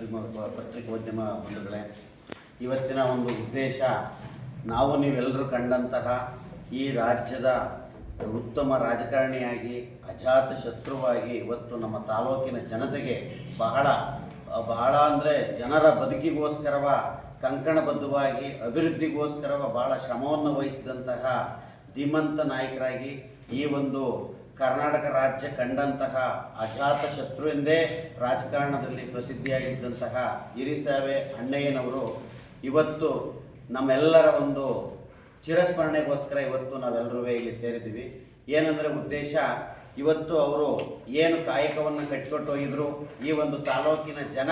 ಪತ್ರಿಕಾ ಪತ್ರಿಕೋದ್ಯಮ ಬಂಧುಗಳೇ, ಇವತ್ತಿನ ಒಂದು ಉದ್ದೇಶ, ನಾವು ನೀವೆಲ್ಲರೂ ಕಂಡಂತಹ ಈ ರಾಜ್ಯದ ಉತ್ತಮ ರಾಜಕಾರಣಿಯಾಗಿ, ಅಜಾತ ಶತ್ರುವಾಗಿ ಇವತ್ತು ನಮ್ಮ ತಾಲೂಕಿನ ಜನತೆಗೆ ಬಹಳ ಬಹಳ ಅಂದರೆ ಜನರ ಬದುಕಿಗೋಸ್ಕರವ ಕಂಕಣಬದ್ಧವಾಗಿ ಅಭಿವೃದ್ಧಿಗೋಸ್ಕರವ ಬಹಳ ಶ್ರಮವನ್ನು ವಹಿಸಿದಂತಹ ಧೀಮಂತ ನಾಯಕರಾಗಿ ಈ ಒಂದು ಕರ್ನಾಟಕ ರಾಜ್ಯ ಕಂಡಂತಹ ಅಜಾತ ಶತ್ರು ಎಂದೇ ರಾಜಕಾರಣದಲ್ಲಿ ಪ್ರಸಿದ್ಧಿಯಾಗಿದ್ದಂತಹ ಹಿರಿಸಾವೆ ಅಣ್ಣಯ್ಯನವರು ಇವತ್ತು ನಮ್ಮೆಲ್ಲರ ಒಂದು ಚಿರಸ್ಮರಣೆಗೋಸ್ಕರ ಇವತ್ತು ನಾವೆಲ್ಲರೂ ಇಲ್ಲಿ ಸೇರಿದ್ದೀವಿ. ಏನಂದರೆ ಉದ್ದೇಶ, ಇವತ್ತು ಅವರು ಏನು ಕಾಯಕವನ್ನು ಕಟ್ಟಿಕೊಟ್ಟು ಹೋಗಿದ್ರು, ಈ ಒಂದು ತಾಲೂಕಿನ ಜನ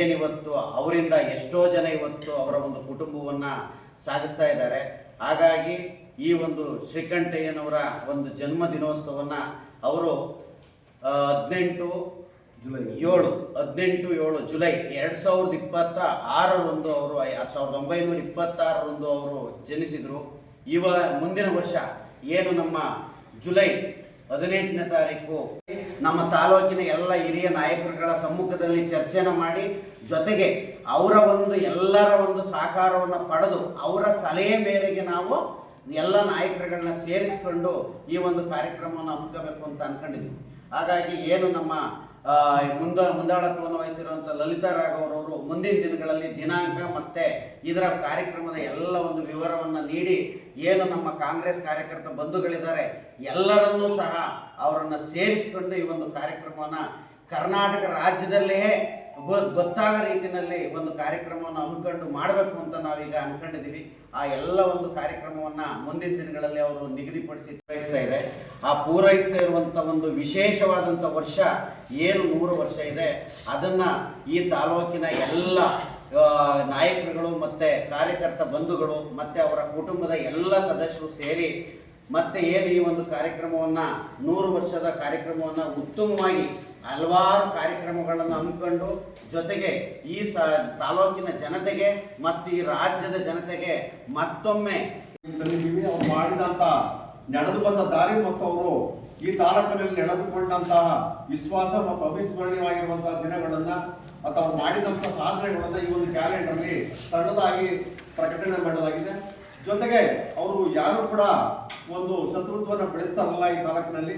ಏನಿವತ್ತು ಅವರಿಂದ ಎಷ್ಟೋ ಜನ ಇವತ್ತು ಅವರ ಒಂದು ಕುಟುಂಬವನ್ನು ಸಾಗಿಸ್ತಾ ಇದ್ದಾರೆ. ಹಾಗಾಗಿ ಈ ಒಂದು ಶ್ರೀಕಂಠಯ್ಯನವರ ಒಂದು ಜನ್ಮ ದಿನೋತ್ಸವವನ್ನು ಅವರು ಹದಿನೆಂಟು ಜುಲೈ. ಏಳು ಹದಿನೆಂಟು ಏಳು ಜುಲೈ ಎರಡು ಸಾವಿರದ ಇಪ್ಪತ್ತ ಆರರಂದು ಅವರು ಸಾವಿರದ ಒಂಬೈನೂರ ಇಪ್ಪತ್ತಾರರಂದು ಅವರು ಜನಿಸಿದರು. ಇವ ಮುಂದಿನ ವರ್ಷ ಏನು ನಮ್ಮ ಜುಲೈ ಹದಿನೆಂಟನೇ ತಾರೀಕು? ನಮ್ಮ ತಾಲೂಕಿನ ಎಲ್ಲ ಹಿರಿಯ ನಾಯಕರುಗಳ ಸಮ್ಮುಖದಲ್ಲಿ ಚರ್ಚೆನ ಮಾಡಿ, ಜೊತೆಗೆ ಅವರ ಒಂದು, ಎಲ್ಲರ ಒಂದು ಸಹಕಾರವನ್ನು ಪಡೆದು, ಅವರ ಸಲಹೆ ಮೇರೆಗೆ ನಾವು ಎಲ್ಲ ನಾಯಕರುಗಳನ್ನ ಸೇರಿಸಿಕೊಂಡು ಈ ಒಂದು ಕಾರ್ಯಕ್ರಮವನ್ನು ಹಮ್ಮಿಕೋಬೇಕು ಅಂತ ಅನ್ಕೊಂಡಿದ್ದೀವಿ ಹಾಗಾಗಿ ಏನು ನಮ್ಮ ಮುಂದ ಮುಂದಾಳತ್ವವನ್ನು ವಹಿಸಿರುವಂಥ ಲಲಿತಾ ರಾಘವರವರು ಮುಂದಿನ ದಿನಗಳಲ್ಲಿ ದಿನಾಂಕ ಮತ್ತೆ ಇದರ ಕಾರ್ಯಕ್ರಮದ ಎಲ್ಲ ಒಂದು ವಿವರವನ್ನು ನೀಡಿ ಏನು ನಮ್ಮ ಕಾಂಗ್ರೆಸ್ ಕಾರ್ಯಕರ್ತ ಬಂಧುಗಳಿದ್ದಾರೆ ಎಲ್ಲರನ್ನೂ ಸಹ ಅವರನ್ನು ಸೇರಿಸಿಕೊಂಡು ಈ ಒಂದು ಕಾರ್ಯಕ್ರಮವನ್ನು ಕರ್ನಾಟಕ ರಾಜ್ಯದಲ್ಲೇ ಗೊತ್ತಾದ ರೀತಿಯಲ್ಲಿ ಒಂದು ಕಾರ್ಯಕ್ರಮವನ್ನು ಹಮ್ಮಿಕೊಂಡು ಮಾಡಬೇಕು ಅಂತ ನಾವೀಗ ಅನ್ಕೊಂಡಿದ್ದೀವಿ. ಆ ಎಲ್ಲ ಒಂದು ಕಾರ್ಯಕ್ರಮವನ್ನು ಮುಂದಿನ ದಿನಗಳಲ್ಲಿ ಅವರು ನಿಗದಿಪಡಿಸಿ ಬಯಸ್ತಾ ಇದೆ ಆ ಪೂರೈಸ್ತಾ ಇರುವಂಥ ಒಂದು ವಿಶೇಷವಾದಂಥ ವರ್ಷ ಏನು ನೂರು ವರ್ಷ ಇದೆ, ಅದನ್ನು ಈ ತಾಲೂಕಿನ ಎಲ್ಲ ನಾಯಕರುಗಳು ಮತ್ತು ಕಾರ್ಯಕರ್ತ ಬಂಧುಗಳು ಮತ್ತು ಅವರ ಕುಟುಂಬದ ಎಲ್ಲ ಸದಸ್ಯರು ಸೇರಿ ಮತ್ತೆ ಏನು ಈ ಒಂದು ಕಾರ್ಯಕ್ರಮವನ್ನು, ನೂರು ವರ್ಷದ ಕಾರ್ಯಕ್ರಮವನ್ನು ಉತ್ತಮವಾಗಿ ಹಲವಾರು ಕಾರ್ಯಕ್ರಮಗಳನ್ನು ಹಮ್ಮಿಕೊಂಡು ಜೊತೆಗೆ ಈ ಸ, ತಾಲೂಕಿನ ಜನತೆಗೆ ಮತ್ತು ಈ ರಾಜ್ಯದ ಜನತೆಗೆ ಮತ್ತೊಮ್ಮೆ ಮಾಡಿದಂತ ನಡೆದು ಬಂದ ದಾರಿ ಮತ್ತು ಅವರು ಈ ತಾಲೂಕಿನಲ್ಲಿ ನಡೆದುಕೊಂಡಂತಹ ವಿಶ್ವಾಸ ಮತ್ತು ಅವಿಸ್ಮರಣೀಯವಾಗಿರುವಂತಹ ದಿನಗಳನ್ನ ಅಥವಾ ಅವ್ರು ಸಾಧನೆಗಳನ್ನು ಈ ಒಂದು ಕ್ಯಾಲೆಂಡರ್ ಅಲ್ಲಿ ಸಣ್ಣದಾಗಿ ಪ್ರಕಟಣೆ ಮಾಡಲಾಗಿದೆ. ಜೊತೆಗೆ ಅವರು ಯಾರು ಕೂಡ ಒಂದು ಶತ್ರುತ್ವನ ಬೆಳೆಸ್ತಾರಲ್ಲ ಈ ತಾಲೂಕಿನಲ್ಲಿ.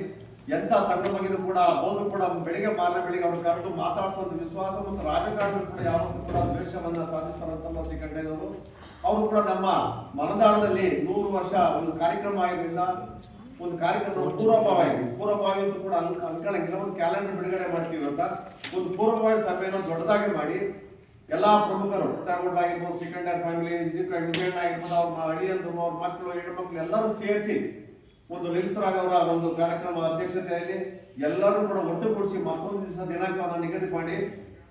ಎಂತ ಸಣ್ಣ ಕೂಡ ಅವರು ಕೂಡ ಬೆಳಿಗ್ಗೆ ಮಾರನೇ ಬೆಳಿಗ್ಗೆ ಅವ್ರು ಕರೆದು ಮಾತಾಡಿಸುವಂತ ವಿಶ್ವಾಸ ಮತ್ತು ರಾಜಕಾರಣ ಕೂಡ ಯಾವತ್ತೂ ಕೂಡ ದ್ವೇಷವನ್ನ ಸಾಧಿಸ್ತಾರಂತಲ್ಲ ಶ್ರೀಕಂಠಯ್ಯನವರು ಅವರು ಕೂಡ ನಮ್ಮ ಮನದಾಳದಲ್ಲಿ ನೂರು ವರ್ಷ ಒಂದು ಕಾರ್ಯಕ್ರಮ ಆಗಿರೋದ್ರಿಂದ ಒಂದು ಕಾರ್ಯಕ್ರಮ ಪೂರ್ವಭಾವಿ ಪೂರ್ವಭಾವಿ ಅಂತ ಕೂಡ ಅನ್ ಅನ್ಕೊಳ್ಳಂಗಿಲ್ಲ ಒಂದು ಕ್ಯಾಲೆಂಡರ್ ಬಿಡುಗಡೆ ಮಾಡ್ತೀವಿ ಅಂತ ಒಂದು ಪೂರ್ವಭಾವಿ ಸಭೆಯನ್ನು ದೊಡ್ಡದಾಗಿ ಮಾಡಿ ಎಲ್ಲಾ ಪ್ರಮುಖರು ಪುಟ್ಟಗೌಡ ಆಗಿರ್ಬೋದು ಸಿಕಂಡರ್ ಫ್ಯಾಮಿಲಿ ವಿಜಯಣ್ಣ ಆಗಿರ್ಬೋದು, ಅವ್ರ ಅಳಿಯಂದ್ರು, ಅವ್ರ ಮಕ್ಕಳು ಹೆಣ್ಮಕ್ಳು ಎಲ್ಲರೂ ಸೇರಿಸಿ ಒಂದು ಲಲಿತರಾಗ್ ಅವರ ಒಂದು ಕಾರ್ಯಕ್ರಮ ಅಧ್ಯಕ್ಷತೆಯಲ್ಲಿ ಎಲ್ಲರೂ ಕೂಡ ಒಟ್ಟುಗೂಡಿಸಿ ಮತ್ತೊಂದು ದಿವಸ ದಿನಾಂಕವನ್ನು ನಿಗದಿ ಮಾಡಿ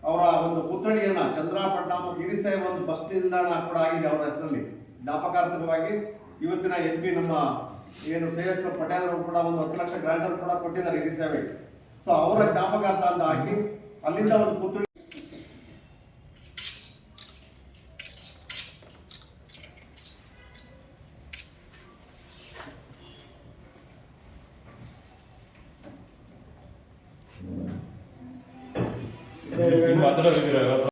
ಅವರ ಒಂದು ಪುತ್ಥಳಿಯನ್ನ ಚಂದ್ರಾಪಟ್ಟಣ ಹಿರಿಸಾಯಿ ಒಂದು ಬಸ್ ನಿಲ್ದಾಣ ಕೂಡ ಆಗಿದೆ ಅವರ ಹೆಸರಲ್ಲಿ. ಜ್ಞಾಪಕಾರ್ಥಕವಾಗಿ ಇವತ್ತಿನ ಎಂ ಪಿ ನಮ್ಮ ಏನು ಶ್ರೇಯಸ್ ಪಟೇಲ್ ಅವರು ಕೂಡ ಒಂದು ಹತ್ತು ಲಕ್ಷ ಗ್ರಾಂಟ್ ಕೂಡ ಕೊಟ್ಟಿದ್ದಾರೆ ಹಿರಿಸಾಯಿ ಸೊ ಅವರ ಜ್ಞಾಪಕಾರ್ಥ ಅಂತ ಹಾಕಿ ಅಲ್ಲಿಂದ ಒಂದು ಪುತ್ಥಳಿ 네, 네. 이거 만들어주더라고.